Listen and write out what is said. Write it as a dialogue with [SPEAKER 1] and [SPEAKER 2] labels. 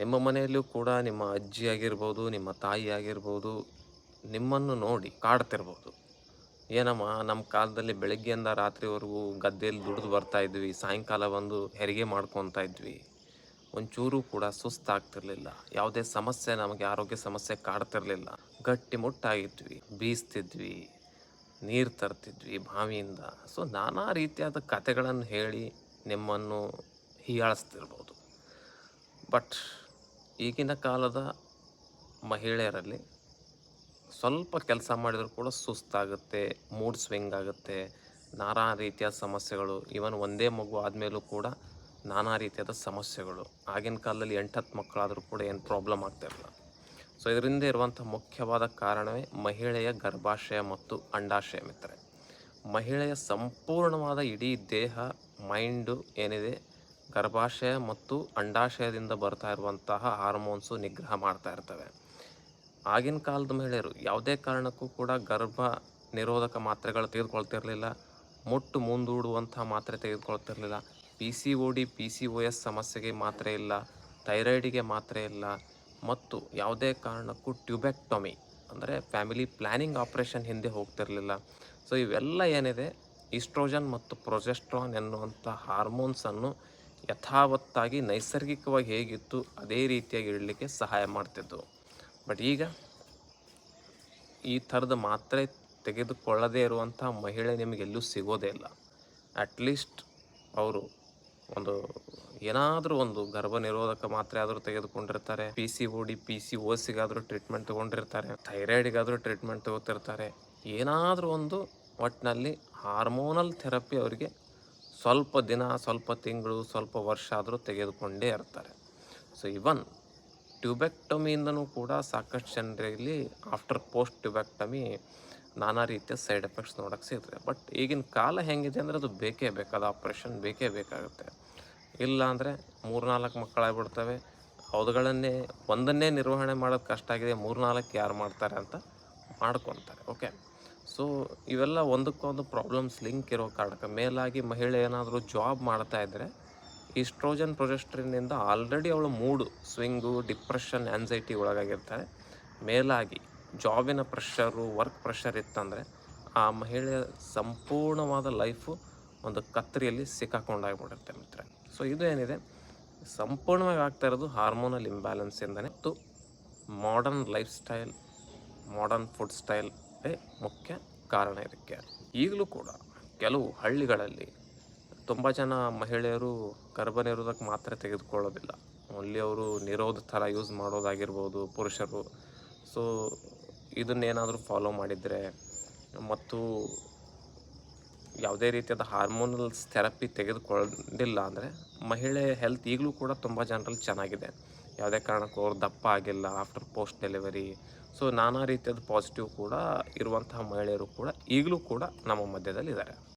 [SPEAKER 1] ನಿಮ್ಮ ಮನೆಯಲ್ಲೂ ಕೂಡ ನಿಮ್ಮ ಅಜ್ಜಿ ಆಗಿರ್ಬೋದು, ನಿಮ್ಮ ತಾಯಿ ಆಗಿರ್ಬೋದು, ನಿಮ್ಮನ್ನು ನೋಡಿ ಕಾಡ್ತಿರ್ಬೋದು. ಏನಮ್ಮ, ನಮ್ಮ ಕಾಲದಲ್ಲಿ ಬೆಳಗ್ಗೆಯಿಂದ ರಾತ್ರಿವರೆಗೂ ಗದ್ದೆಯಲ್ಲಿ ದುಡಿದು ಬರ್ತಾ ಇದ್ವಿ, ಸಾಯಂಕಾಲ ಬಂದು ಹೆರಿಗೆ ಮಾಡ್ಕೊತಾ ಇದ್ವಿ. ಒಂಚೂರು ಕೂಡ ಸುಸ್ತಾಗ್ತಿರ್ಲಿಲ್ಲ ಯಾವುದೇ ಸಮಸ್ಯೆ ನಮಗೆ ಆರೋಗ್ಯ ಸಮಸ್ಯೆ ಕಾಡ್ತಿರ್ಲಿಲ್ಲ. ಗಟ್ಟಿ ಮುಟ್ಟಾಗಿದ್ವಿ, ಬೀಸ್ತಿದ್ವಿ, ನೀರು ತರ್ತಿದ್ವಿ ಬಾವಿಯಿಂದ. ಸೊ ನಾನಾ ರೀತಿಯಾದ ಕಥೆಗಳನ್ನು ಹೇಳಿ ನಿಮ್ಮನ್ನು ಹೀಯಾಳಿಸ್ತಿರ್ಬೋದು. ಬಟ್ ಈಗಿನ ಕಾಲದ ಮಹಿಳೆಯರಲ್ಲಿ ಸ್ವಲ್ಪ ಕೆಲಸ ಮಾಡಿದರೂ ಕೂಡ ಸುಸ್ತಾಗುತ್ತೆ ಮೂಡ್ ಸ್ವಿಂಗ್ ಆಗುತ್ತೆ, ನಾನಾ ರೀತಿಯ ಸಮಸ್ಯೆಗಳು ಇವನ್ ಒಂದೇ ಮಗು ಆದಮೇಲೂ ಕೂಡ ನಾನಾ ರೀತಿಯಾದ ಸಮಸ್ಯೆಗಳು. ಆಗಿನ ಕಾಲದಲ್ಲಿ ಎಂಟತ್ತು ಮಕ್ಕಳಾದರೂ ಕೂಡ ಏನು ಪ್ರಾಬ್ಲಮ್ ಆಗ್ತಾಯಿರಲಿಲ್ಲ ಸೊ ಇದರಿಂದ ಇರುವಂಥ ಮುಖ್ಯವಾದ ಕಾರಣವೇ ಮಹಿಳೆಯ ಗರ್ಭಾಶಯ ಮತ್ತು ಅಂಡಾಶಯ ಮಿತ್ರೆ ಮಹಿಳೆಯ ಸಂಪೂರ್ಣವಾದ ಇಡೀ ದೇಹ ಮೈಂಡು ಏನಿದೆ ಗರ್ಭಾಶಯ ಮತ್ತು ಅಂಡಾಶಯದಿಂದ ಬರ್ತಾ ಇರುವಂತಹ ಹಾರ್ಮೋನ್ಸು ನಿಗ್ರಹ ಮಾಡ್ತಾ ಇರ್ತವೆ. ಆಗಿನ ಕಾಲದ ಮಹಿಳೆಯರು ಯಾವುದೇ ಕಾರಣಕ್ಕೂ ಕೂಡ ಗರ್ಭ ನಿರೋಧಕ ಮಾತ್ರೆಗಳು ತೆಗೆದುಕೊಳ್ತಿರಲಿಲ್ಲ, ಮುಟ್ಟು ಮುಂದೂಡುವಂಥ ಮಾತ್ರೆ ತೆಗೆದುಕೊಳ್ತಿರಲಿಲ್ಲ P C O D P C O S ಸಮಸ್ಯೆಗೆ ಮಾತ್ರೆ ಇಲ್ಲ, ಥೈರಾಯ್ಡಿಗೆ ಮಾತ್ರೆ ಇಲ್ಲ, ಮತ್ತು ಯಾವುದೇ ಕಾರಣಕ್ಕೂ ಟ್ಯೂಬೆಕ್ಟೊಮಿ ಅಂದರೆ ಫ್ಯಾಮಿಲಿ ಪ್ಲ್ಯಾನಿಂಗ್ ಆಪ್ರೇಷನ್ ಹಿಂದೆ ಹೋಗ್ತಿರಲಿಲ್ಲ. ಸೊ ಇವೆಲ್ಲ ಏನಿದೆ? ಈಸ್ಟ್ರೋಜನ್ ಮತ್ತು ಪ್ರೊಜೆಸ್ಟ್ರಾನ್ ಎನ್ನುವಂಥ ಹಾರ್ಮೋನ್ಸನ್ನು ಯಥಾವತ್ತಾಗಿ ನೈಸರ್ಗಿಕವಾಗಿ ಹೇಗಿತ್ತು ಅದೇ ರೀತಿಯಾಗಿ ಇಡಲಿಕ್ಕೆ ಸಹಾಯ ಮಾಡ್ತಿದ್ದವು ಬಟ್ ಈಗ ಈ ಥರದ ಮಾತ್ರೆ ತೆಗೆದುಕೊಳ್ಳದೇ ಇರುವಂಥ ಮಹಿಳೆ ನಿಮಗೆಲ್ಲೂ ಸಿಗೋದೇ ಇಲ್ಲ. ಅಟ್ಲೀಸ್ಟ್ ಅವರು ಒಂದು ಏನಾದರೂ ಒಂದು ಗರ್ಭ ನಿರೋಧಕ ಮಾತ್ರೆ ಆದರೂ ತೆಗೆದುಕೊಂಡಿರ್ತಾರೆ. P C O D P C O ಸಿಗಾದರೂ treatment ತೊಗೊಂಡಿರ್ತಾರೆ. ಥೈರಾಯ್ಡಿಗಾದರೂ ಟ್ರೀಟ್ಮೆಂಟ್ ತಗೋತಿರ್ತಾರೆ. ಏನಾದರೂ ಒಂದು ಒಟ್ಟಿನಲ್ಲಿ ಹಾರ್ಮೋನಲ್ ಥೆರಪಿ ಅವರಿಗೆ ಸ್ವಲ್ಪ ದಿನ, ಸ್ವಲ್ಪ ತಿಂಗಳು, ಸ್ವಲ್ಪ ವರ್ಷ ಆದರೂ ತೆಗೆದುಕೊಂಡೇ ಇರ್ತಾರೆ. ಸೊ ಇವನ್ ಟ್ಯೂಬೆಕ್ಟಮಿಯಿಂದನೂ ಕೂಡ ಸಾಕಷ್ಟು ಜನರಲ್ಲಿ ಆಫ್ಟರ್ ಪೋಸ್ಟ್ ಟ್ಯೂಬೆಕ್ಟಮಿ ನಾನಾ ರೀತಿಯ ಸೈಡ್ ಎಫೆಕ್ಟ್ಸ್ ನೋಡೋಕ್ಕೆ ಸಿಗ್ತದೆ ಬಟ್ ಈಗಿನ ಕಾಲ ಹೆಂಗಿದೆ ಅಂದರೆ ಅದು ಬೇಕೇ ಬೇಕಾದ ಆಪ್ರೇಷನ್ ಬೇಕೇ ಬೇಕಾಗುತ್ತೆ. ಇಲ್ಲ ಅಂದರೆ ಮೂರ್ನಾಲ್ಕು ಮಕ್ಕಳಾಗ್ಬಿಡ್ತವೆ. ಅವುಗಳನ್ನೇ ಒಂದನ್ನೇ ನಿರ್ವಹಣೆ ಮಾಡೋದು ಕಷ್ಟ ಆಗಿದೆ, ಮೂರ್ನಾಲ್ಕು ಯಾರು ಮಾಡ್ತಾರೆ ಅಂತ ಮಾಡ್ಕೊತಾರೆ ಓಕೆ ಸೊ ಇವೆಲ್ಲ ಒಂದಕ್ಕೊಂದು ಪ್ರಾಬ್ಲಮ್ಸ್ ಲಿಂಕ್ ಇರೋ ಕಾರಣಕ್ಕೆ. ಮೇಲಾಗಿ ಮಹಿಳೆ ಏನಾದರೂ ಜಾಬ್ ಮಾಡ್ತಾ ಇದ್ದರೆ ಈಸ್ಟ್ರೋಜನ್ ಪ್ರೊಜೆಸ್ಟ್ರಿನಿಂದ ಆಲ್ರೆಡಿ ಅವಳು ಮೂಡು ಸ್ವಿಂಗು ಡಿಪ್ರೆಷನ್ ಆ್ಯನ್ಸೈಟಿ ಒಳಗಾಗಿರ್ತಾರೆ. ಮೇಲಾಗಿ ಜಾಬಿನ ಪ್ರೆಷರು ವರ್ಕ್ ಪ್ರೆಷರ್ ಇತ್ತಂದರೆ, ಆ ಮಹಿಳೆಯ ಸಂಪೂರ್ಣವಾದ ಲೈಫು ಒಂದು ಕತ್ತರಿಯಲ್ಲಿ ಸಿಕ್ಕಾಕೊಂಡಾಗ್ಬಿಡುತ್ತೆ ಮಿತ್ರ ಸೊ ಇದು ಏನಿದೆ? ಸಂಪೂರ್ಣವಾಗಿ ಆಗ್ತಾ ಇರೋದು ಹಾರ್ಮೋನಲ್ ಇಂಬ್ಯಾಲೆನ್ಸಿಂದನೇ ಮತ್ತು modern lifestyle modern food style ಮುಖ್ಯ ಕಾರಣ ಇದಕ್ಕೆ. ಈಗಲೂ ಕೂಡ ಕೆಲವು ಹಳ್ಳಿಗಳಲ್ಲಿ ತುಂಬ ಜನ ಮಹಿಳೆಯರು ಗರ್ಭ ನಿರೋಧಕ ಮಾತ್ರೆ ತೆಗೆದುಕೊಳ್ಳೋದಿಲ್ಲ. ಓನ್ಲಿ ಅವರು ನಿರೋಧ ಥರ ಯೂಸ್ ಮಾಡೋದಾಗಿರ್ಬೋದು ಪುರುಷರು. ಸೊ ಇದನ್ನೇನಾದರೂ ಫಾಲೋ ಮಾಡಿದರೆ ಮತ್ತು ಯಾವುದೇ ರೀತಿಯಾದ ಹಾರ್ಮೋನಲ್ಸ್ ಥೆರಪಿ ತೆಗೆದುಕೊಂಡಿಲ್ಲ ಅಂದರೆ ಮಹಿಳೆ ಹೆಲ್ತ್ ಈಗಲೂ ಕೂಡ ತುಂಬ ಜನರಲ್ಲಿ ಚೆನ್ನಾಗಿದೆ. ಯಾವುದೇ ಕಾರಣಕ್ಕೂ ಅವ್ರು ದಪ್ಪ ಆಗಿಲ್ಲ ಆಫ್ಟರ್ ಪೋಸ್ಟ್ ಡೆಲಿವರಿ ಸೊ ನಾನಾ ರೀತಿಯಾದ ಪಾಸಿಟಿವ್ ಕೂಡ ಇರುವಂತಹ ಮಹಿಳೆಯರು ಕೂಡ ಈಗಲೂ ಕೂಡ ನಮ್ಮ ಮಧ್ಯದಲ್ಲಿ ಇದ್ದಾರೆ